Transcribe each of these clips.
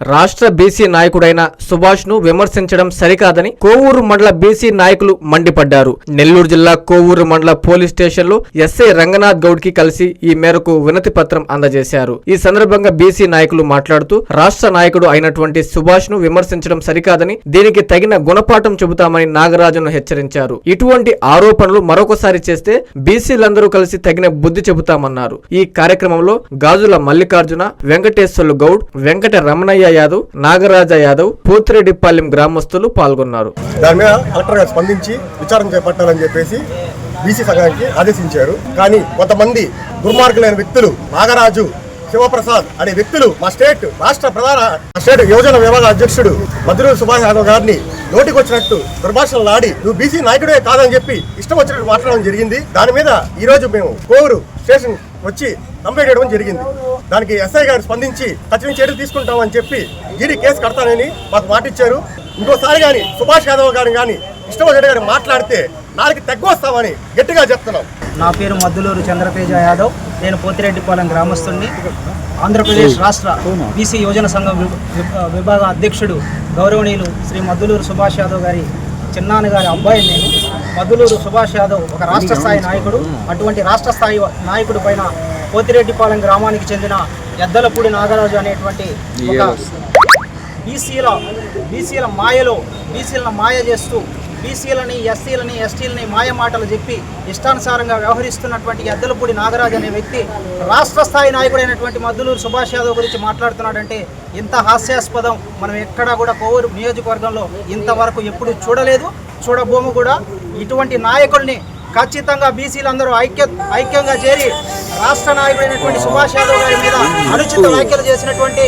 రాష్ట్ర బీసీ నాయకుడైన సుభాష్ను విమర్శించడం సరికాదని కోవూరు మండల బీసీ నాయకులు మండిపడ్డారు. నెల్లూరు జిల్లా కోవూరు మండల పోలీస్ స్టేషన్లో ఎస్ఐ రంగనాథ్ గౌడ్కి కలిసి ఈ మేరకు వినతి పత్రం అందజేశారు. ఈ సందర్భంగా బీసీ నాయకులు మాట్లాడుతూ రాష్ట్ర నాయకుడు అయినటువంటి సుభాష్ను విమర్శించడం సరికాదని దీనికి తగిన గుణపాఠం చెబుతామని నాగరాజును హెచ్చరించారు. ఇటువంటి ఆరోపణలు మరొకసారి చేస్తే బీసీలందరూ కలిసి తగిన బుద్ధి చెబుతామన్నారు. ఈ కార్యక్రమంలో గాజుల మల్లికార్జున వెంకటేశ్వర్లు గౌడ్ వెంకట రమణయ్య యాదవ్ నాగరాజ యాదవ్ పూతిరెడ్డిపాలెం గ్రామస్తులు పాల్గొన్నారు. దాని మీద కలెక్టర్ గారు స్పందించి విచారణ చేపట్టాలని చెప్పేసి బీసీ సంఘానికి ఆదేశించారు. కానీ కొంతమంది దుర్మార్గులైన వ్యక్తులు నాగరాజు శివప్రసాద్ అనే వ్యక్తులు మా స్టేట్ రాష్ట్ర ప్రధాన మా స్టేట్ యోజన విభాగ అధ్యక్షుడు మధురు సుభాష్ యాదవ్ గారిని నోటికి వచ్చినట్టు దుర్భాషలు ఆడి నువ్వు బీసీ నాయకుడే కాదని చెప్పి ఇష్టం వచ్చినట్టు మాట్లాడడం జరిగింది. దాని మీద ఈ రోజు మేము కోవూరు స్టేషన్ వచ్చి చంపేయడం జరిగింది. దానికి ఎస్ఐ గారు స్పందించి కఠిన చర్యలు తీసుకుంటామని చెప్పి ఈడీ కేసు కడతానని మాకు మాటిచ్చారు ఇంకోసారి కానీ సుభాష్ యాదవ్ గారు కానీ ఇష్టం గారు మాట్లాడితే నాలుగు తగ్గొస్తామని గట్టిగా చెప్తున్నాం. నా పేరు మద్దులూరు చంద్రతేజ యాదవ్. నేను పోతిరెడ్డిపాలెం గ్రామస్తుడిని ఆంధ్రప్రదేశ్ రాష్ట్ర బీసీ యోజన సంఘం విభాగ అధ్యక్షుడు గౌరవనీయులు శ్రీ మద్దులూరు సుభాష్ యాదవ్ గారి చిన్నాన్న గారి అబ్బాయి నేను. మద్దులూరు సుభాష్ యాదవ్ ఒక రాష్ట్ర స్థాయి నాయకుడు. అటువంటి రాష్ట్ర స్థాయి నాయకుడి పైన పోతిరెడ్డిపాలెం గ్రామానికి చెందిన ఎద్దలపూడి నాగరాజు అనేటువంటి ఒక బీసీల బీసీల మాయలో బీసీలను మాయ చేస్తూ బీసీలని ఎస్సీలని ఎస్టీలని మాయ మాటలు చెప్పి ఇష్టానుసారంగా వ్యవహరిస్తున్నటువంటి ఎద్దలపూడి నాగరాజు అనే వ్యక్తి రాష్ట్ర స్థాయి నాయకుడైనటువంటి మద్దులూరు సుభాష్ యాదవ్ గురించి మాట్లాడుతున్నాడంటే ఇంత హాస్యాస్పదం మనం ఎక్కడా కూడా కోవూరు నియోజకవర్గంలో ఇంతవరకు ఎప్పుడు చూడలేదు. చూడబోము కూడా. ఇటువంటి నాయకుల్ని ఖచ్చితంగా బీసీలందరూ ఐక్య ఐక్యంగా చేరి రాష్ట్ర నాయకుడైనటువంటి సుభాష్ యాదవ్ గారి మీద అనుచిత వ్యాఖ్యలు చేసినటువంటి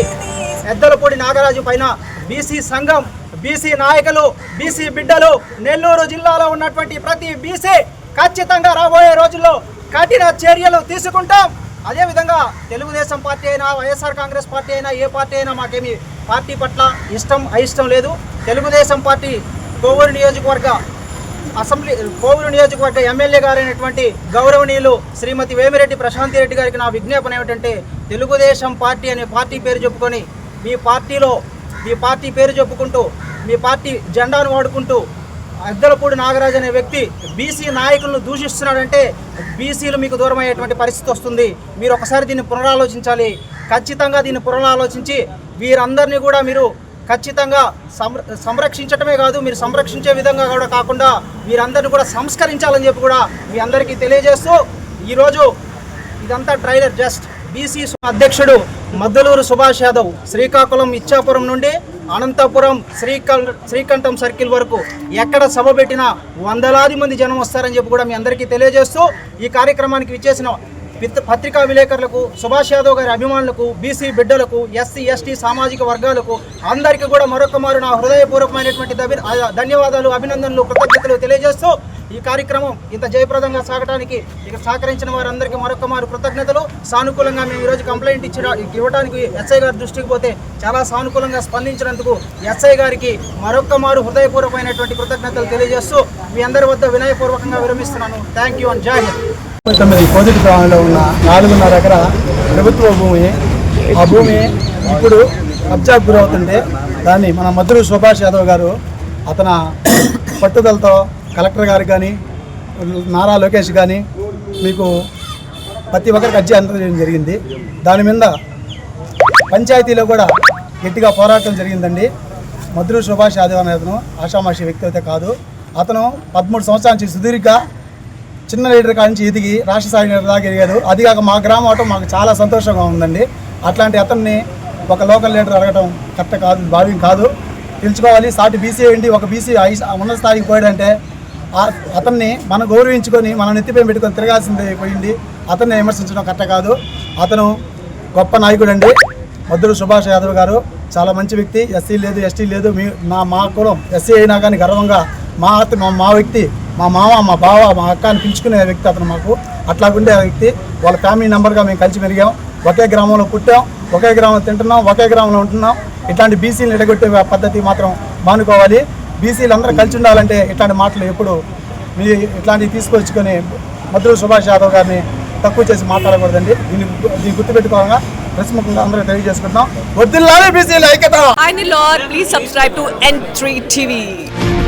ఎద్దలపూడి నాగరాజు పైన బీసీ సంఘం బీసీ నాయకులు బీసీ బిడ్డలు నెల్లూరు జిల్లాలో ఉన్నటువంటి ప్రతి బీసీ ఖచ్చితంగా రాబోయే రోజుల్లో కఠిన చర్యలు తీసుకుంటాం. అదేవిధంగా తెలుగుదేశం పార్టీ అయినా వైఎస్ఆర్ కాంగ్రెస్ పార్టీ అయినా ఏ పార్టీ అయినా మాకేమి పార్టీ పట్ల ఇష్టం అయిష్టం లేదు. తెలుగుదేశం పార్టీ కోవూరు నియోజకవర్గ అసెంబ్లీ కోవూరు నియోజకవర్గ ఎమ్మెల్యే గారైనటువంటి గౌరవనీయులు శ్రీమతి వేమిరెడ్డి ప్రశాంతి రెడ్డి గారికి నా విజ్ఞాపన ఏమిటంటే తెలుగుదేశం పార్టీ అనే పార్టీ పేరు చెప్పుకొని మీ పార్టీలో మీ పార్టీ పేరు చెప్పుకుంటూ మీ పార్టీ జెండాను వాడుకుంటూ అద్దలపూడి నాగరాజ్ అనే వ్యక్తి బీసీ నాయకులను దూషిస్తున్నాడంటే బీసీలు మీకు దూరం అయ్యేటువంటి పరిస్థితి వస్తుంది. మీరు ఒకసారి దీన్ని పునరాలోచించాలి. ఖచ్చితంగా దీన్ని పునరాలోచించి వీరందరినీ కూడా మీరు ఖచ్చితంగా సంర సంరక్షించటమే కాదు మీరు సంరక్షించే విధంగా కూడా కాకుండా మీరందరిని కూడా సంస్కరించాలని చెప్పి కూడా మీ అందరికీ తెలియజేస్తూ ఈరోజు ఇదంతా ట్రైలర్ జస్ట్ బీసీ అధ్యక్షుడు మద్దలూరు సుభాష్ యాదవ్ శ్రీకాకుళం ఇచ్చాపురం నుండి అనంతపురం శ్రీకం శ్రీకంఠం సర్కిల్ వరకు ఎక్కడ సభ పెట్టినా వందలాది మంది జనం వస్తారని చెప్పి కూడా మీ అందరికీ తెలియజేస్తూ ఈ కార్యక్రమానికి విచ్చేసిన పత్రికా విలేకరులకు సుభాష్ యాదవ్ గారి అభిమానులకు బీసీ బిడ్డలకు ఎస్సీ ఎస్టీ సామాజిక వర్గాలకు అందరికీ కూడా మరొక మారు నా హృదయపూర్వకమైనటువంటి ధన్యవాదాలు అభినందనలు కృతజ్ఞతలు తెలియజేస్తూ ఈ కార్యక్రమం ఇంత జయప్రదంగా సాగడానికి ఇక సహకరించిన వారందరికీ మరొక మారు కృతజ్ఞతలు. సానుకూలంగా మేము ఈరోజు కంప్లైంట్ ఇచ్చిన ఇవ్వడానికి ఎస్ఐ గారి దృష్టికి పోతే చాలా సానుకూలంగా స్పందించినందుకు ఎస్ఐ గారికి మరొక మారు హృదయపూర్వకమైనటువంటి కృతజ్ఞతలు తెలియజేస్తూ మీ అందరి వద్ద వినయపూర్వకంగా విరమిస్తున్నాను. థ్యాంక్ యూ అండ్ జై హింద్. ముప్పై తొమ్మిది కోదిటి గ్రామంలో ఉన్న నాలుగున్నర ఎకర ప్రభుత్వ భూమి ఆ భూమి ఇప్పుడు కబ్జాకు గురవుతుంటే దాన్ని మన మధురు సుభాష్ యాదవ్ గారు అతన పట్టుదలతో కలెక్టర్ గారు కానీ నారా లోకేష్ కానీ మీకు ప్రతి ఒక్కరికి అర్జీ అందజేయడం జరిగింది. దాని మీద పంచాయతీలో కూడా గట్టిగా పోరాటం జరిగిందండి. మధురు సుభాష్ యాదవ్ అనే అతను ఆషామాషి వ్యక్తి అయితే కాదు. అతను పదమూడు సంవత్సరాల నుంచి సుదీర్ఘ చిన్న లీడర్ కాడి నుంచి ఎదిగి రాష్ట్ర స్థాయి దాకా ఎదిగాడు. అది కాక మా గ్రామం అవటం మాకు చాలా సంతోషంగా ఉందండి. అట్లాంటి అతన్ని ఒక లోకల్ లీడర్ అడగటం కరెక్ట్ కాదు భావ్యం కాదు. పిలుచుకోవాలి. సాటి బీసీ ఏంటి ఒక బీసీ ఉన్నత స్థాయికి పోయాడంటే అతన్ని మనం గౌరవించుకొని మనం నెత్తిపై పెట్టుకొని తిరగాల్సింది పోయింది. అతన్ని విమర్శించడం కరెక్ట్ కాదు. అతను గొప్ప నాయకుడు అండి మద్దులు సుభాష్ యాదవ్ గారు చాలా మంచి వ్యక్తి. ఎస్సీ లేదు ఎస్టీ లేదు. మీ నా మా కులం ఎస్సీ అయినా కానీ గర్వంగా మా అత- మా మా వ్యక్తి మా మామ మా బావ మా అక్క అని పిలుచుకునే వ్యక్తి అతను మాకు. అట్లాగుండే వ్యక్తి వాళ్ళ ఫ్యామిలీ మెంబర్గా మేము కలిసి పెరిగాం. ఒకే గ్రామంలో పుట్టాం ఒకే గ్రామంలో తింటున్నాం ఒకే గ్రామంలో ఉంటున్నాం. ఇట్లాంటి బీసీలు ఎడగొట్టే పద్ధతి మాత్రం మానుకోవాలి. బీసీలు అందరూ కలిసి ఉండాలంటే ఇట్లాంటి మాటలు ఎప్పుడు మీ ఇట్లాంటివి తీసుకొచ్చుకొని మధుర సుభాష్ యాదవ్ గారిని తక్కువ చేసి మాట్లాడకూడదండి. దీన్ని దీన్ని గుర్తుపెట్టుకోవాలా ప్రెస్ ముఖంగా అందరూ తెలియజేసుకుంటాం వద్దుల్లానే బీసీల ఐక్యత! Hi Nilor, please subscribe to N3